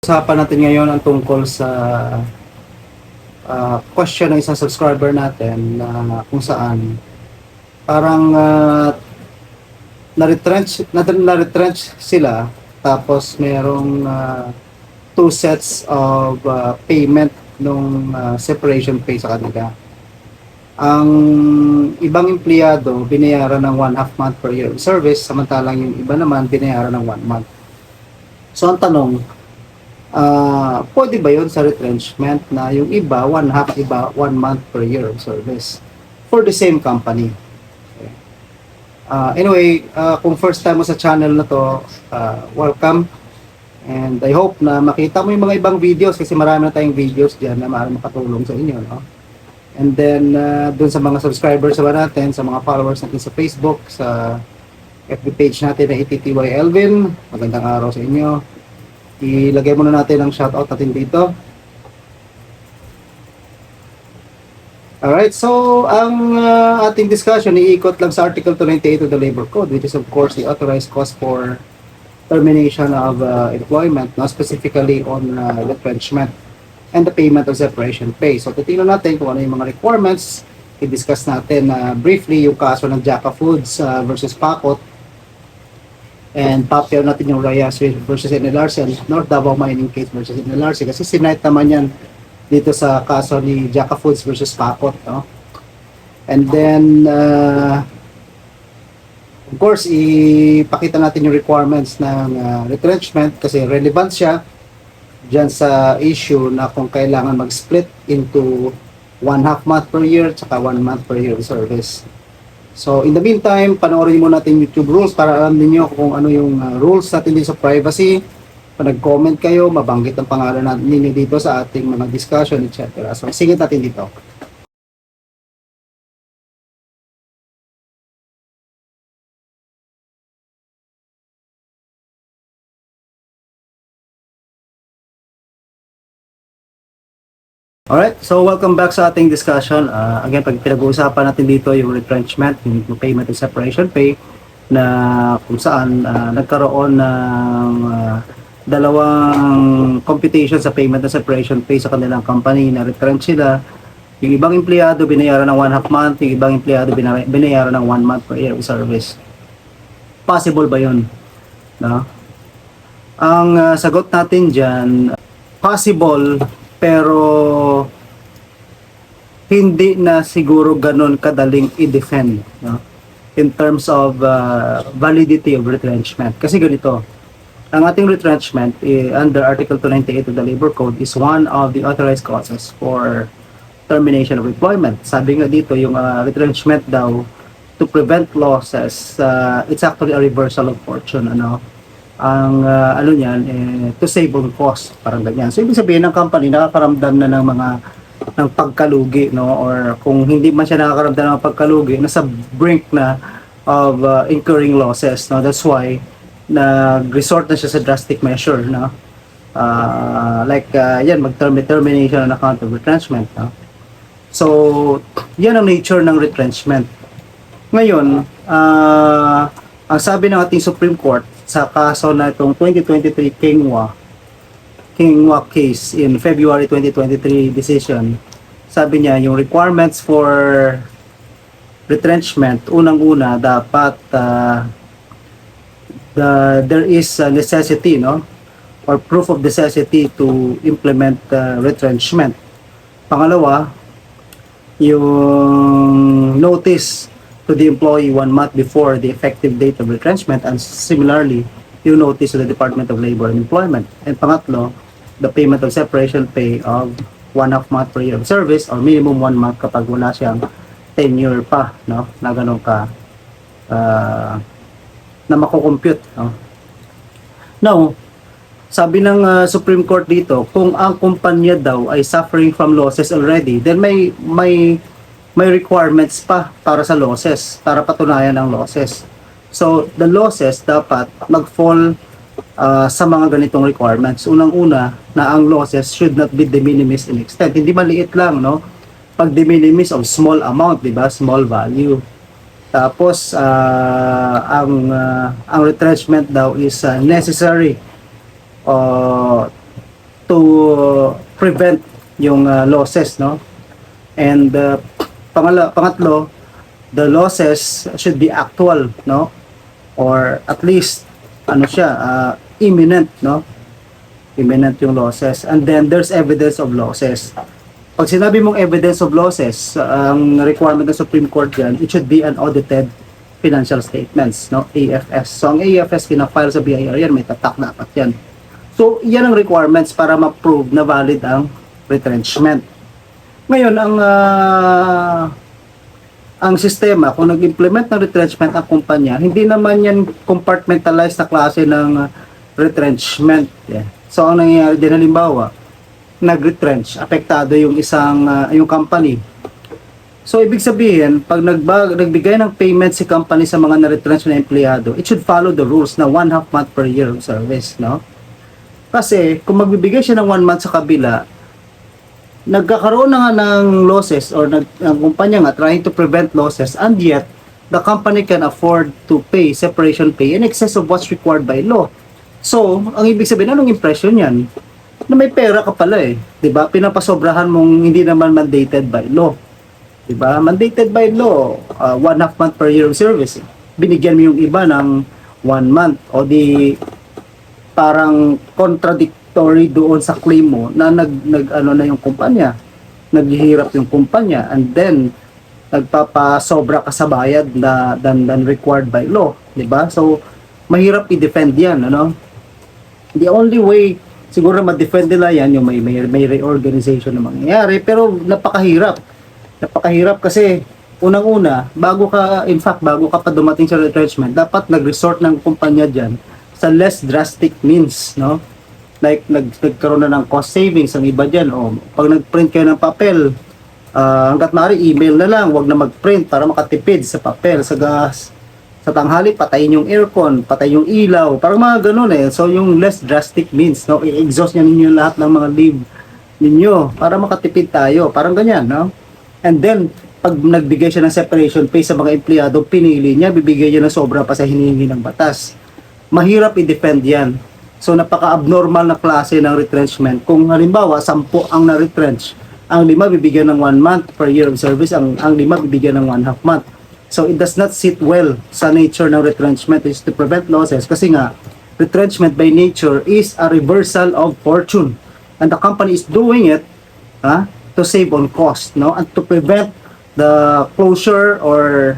Usapan natin ngayon ang tungkol sa ah, question ng isang subscriber natin na kung saan parang uh, na-retrench, na- na-retrench sila tapos merong ah, two sets of ah, payment nung ah, separation pay sa kanila. Ang ibang empleyado binayaran ng one half month per year of service samantalang yung iba naman binayaran ng one month. So ang tanong, Ah, pwede ba yun sa retrenchment na yung iba, one half, iba, one month per year of service for the same company? Okay. Ah, anyway, ah, kung first time mo sa channel na to, ah, welcome. And I hope na makita mo yung mga ibang videos kasi marami na tayong videos dyan na maaaring makatulong sa inyo. No? And then, ah, dun sa mga subscribers sa natin, sa mga followers natin sa Facebook, sa FB page natin na ITTY Elvin, magandang araw sa inyo ilagay muna natin ang shoutout natin dito. Alright, so ang uh, ating discussion iikot lang sa Article 298 of the Labor Code which is of course the authorized cause for termination of uh, employment, no, specifically on uh, retrenchment and the payment of separation pay. So titingnan natin kung ano yung mga requirements. I-discuss natin uh, briefly yung kaso ng Jacka Foods uh, versus Pakot and papel natin yung Rayas versus NLRC and North Davao Mining case versus NLRC kasi sinight naman yan dito sa kaso ni Jacka Foods versus Pakot no? and then uh, of course ipakita natin yung requirements ng uh, retrenchment kasi relevant siya dyan sa issue na kung kailangan mag-split into one half month per year tsaka one month per year of service So, in the meantime, panoorin mo natin YouTube rules para alam niyo kung ano yung uh, rules natin din sa privacy. Kung nag-comment kayo, mabanggit ang pangalan natin ninyo dito sa ating mga discussion, etc. So, singit natin dito. Alright, so welcome back sa ating discussion. Uh, again, pag pinag-uusapan natin dito yung retrenchment, yung payment and separation pay, na kung saan uh, nagkaroon ng uh, dalawang computation sa payment and separation pay sa kanilang company na retrench sila. Yung ibang empleyado binayaran ng one half month, yung ibang empleyado binay- binayaran ng one month per year of service. Possible ba yun? No? Ang uh, sagot natin dyan, possible pero hindi na siguro ganun kadaling i-defend no? in terms of uh, validity of retrenchment. Kasi ganito, ang ating retrenchment eh, under Article 298 of the Labor Code is one of the authorized causes for termination of employment. Sabi nga dito, yung uh, retrenchment daw to prevent losses, uh, it's actually a reversal of fortune. Ano? Ang uh, ano niyan eh, to save on cost parang ganyan. So ibig sabihin ng company nakakaramdam na ng mga ng pagkalugi no? Or kung hindi man siya nakakaramdam ng pagkalugi nasa brink na of uh, incurring losses no? That's why nag-resort na siya sa drastic measure no? Uh, like uh, yan mag termination on account of retrenchment no? So yan ang nature ng retrenchment. Ngayon uh, ang sabi ng ating Supreme Court sa kaso na itong 2023 Kingwa Kingwa case in February 2023 decision. Sabi niya yung requirements for retrenchment unang-una dapat uh, the, there is a necessity no? Or proof of necessity to implement uh, retrenchment. Pangalawa yung notice to the employee one month before the effective date of retrenchment and similarly you notice to the Department of Labor and Employment. And pangatlo, the payment of separation pay of one half month per year of service or minimum one month kapag wala siyang tenure pa, no? Na ganun ka uh, na makukompute, no? Now, sabi ng uh, Supreme Court dito, kung ang kumpanya daw ay suffering from losses already, then may may may requirements pa para sa losses, para patunayan ang losses. So, the losses dapat mag-fall uh, sa mga ganitong requirements. Unang-una, na ang losses should not be de minimis in extent. Hindi maliit lang, no? Pag de minimis of small amount, di ba? Small value. Tapos, uh, ang, uh, ang retrenchment daw is uh, necessary uh, to prevent yung uh, losses, no? And uh, pangala, pangatlo, the losses should be actual, no? Or at least ano siya, uh, imminent, no? Imminent yung losses. And then there's evidence of losses. Pag sinabi mong evidence of losses, ang requirement ng Supreme Court yan, it should be an audited financial statements, no? AFS. So ang AFS pinafile sa BIR yan, may tatak dapat yan. So yan ang requirements para ma-prove na valid ang retrenchment. Ngayon, ang ah, ang sistema, kung nag-implement ng retrenchment ang kumpanya, hindi naman yan compartmentalized na klase ng retrenchment. Yeah. So, ang nangyayari din, halimbawa, nag-retrench, apektado yung isang, ah, yung company. So, ibig sabihin, pag nagba, nagbigay ng payment si company sa mga na-retrench na empleyado, it should follow the rules na one half month per year of service, no? Kasi, kung magbibigay siya ng one month sa kabila, nagkakaroon na nga ng losses or nag, ang kumpanya nga trying to prevent losses and yet the company can afford to pay separation pay in excess of what's required by law. So, ang ibig sabihin, anong impression yan? Na may pera ka pala eh. ba Pinapasobrahan mong hindi naman mandated by law. ba Mandated by law, uh, one half month per year of service. Binigyan mo yung iba ng one month o di parang contradictory doon sa claim mo na nag, nag ano na yung kumpanya naghihirap yung kumpanya and then nagpapasobra ka sa bayad na than, than required by law, 'di ba? So mahirap i-defend 'yan, ano? The only way siguro ma-defend nila 'yan yung may may, may reorganization na mangyayari pero napakahirap. Napakahirap kasi unang-una, bago ka in fact bago ka pa dumating sa retrenchment, dapat nag-resort ng kumpanya diyan sa less drastic means, no? Like nag nagkaroon na ng cost savings ang iba diyan o pag nag-print kayo ng papel, ah, hanggat maaari email na lang, wag na mag-print para makatipid sa papel, sa gas. Sa tanghali, patayin yung aircon, patayin yung ilaw, parang mga ganun eh. So yung less drastic means, no? I-exhaust niya ninyo lahat ng mga leave ninyo para makatipid tayo, parang ganyan, no? And then, pag nagbigay siya ng separation pay sa mga empleyado, pinili niya, bibigay niya ng sobra pa sa hinihingi ng batas mahirap i-defend yan. So napaka-abnormal na klase ng retrenchment. Kung halimbawa, sampu ang na-retrench, ang lima bibigyan ng one month per year of service, ang, ang lima bibigyan ng one half month. So it does not sit well sa nature ng retrenchment is to prevent losses kasi nga, retrenchment by nature is a reversal of fortune. And the company is doing it ha, to save on cost no and to prevent the closure or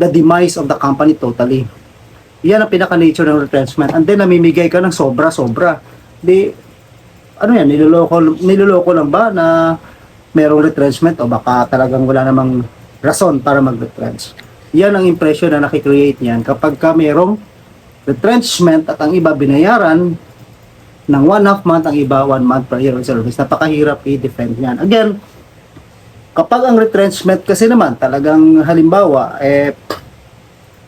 the demise of the company totally. Yan ang pinaka-nature ng retrenchment. And then, namimigay ka ng sobra-sobra. Di, ano yan, niloloko, niloloko lang ba na merong retrenchment o baka talagang wala namang rason para mag-retrench. Yan ang impression na nakikreate niyan kapag ka merong retrenchment at ang iba binayaran ng one half month, ang iba one month per year service. Napakahirap i-defend yan. Again, kapag ang retrenchment kasi naman talagang halimbawa, eh,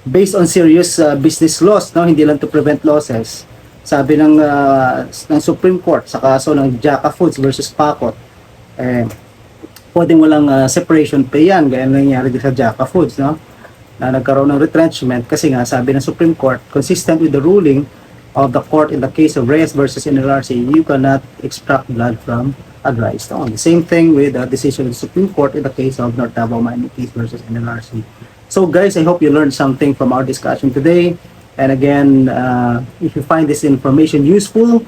based on serious uh, business loss, no, hindi lang to prevent losses. Sabi ng uh, ng Supreme Court sa kaso ng Jaka Foods versus Pacot, eh pwedeng walang uh, separation pay yan, gaya ng nangyari din sa Jaka Foods, no? Na nagkaroon ng retrenchment kasi nga sabi ng Supreme Court, consistent with the ruling of the court in the case of Reyes versus NLRC, you cannot extract blood from a dry stone. Same thing with the decision of the Supreme Court in the case of North Davao Mining case versus NLRC. So guys, I hope you learned something from our discussion today. And again, uh, if you find this information useful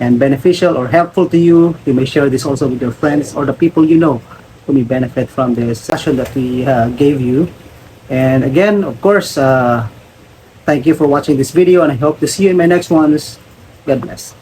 and beneficial or helpful to you, you may share this also with your friends or the people you know who may benefit from this session that we uh, gave you. And again, of course, uh, thank you for watching this video and I hope to see you in my next ones. God bless.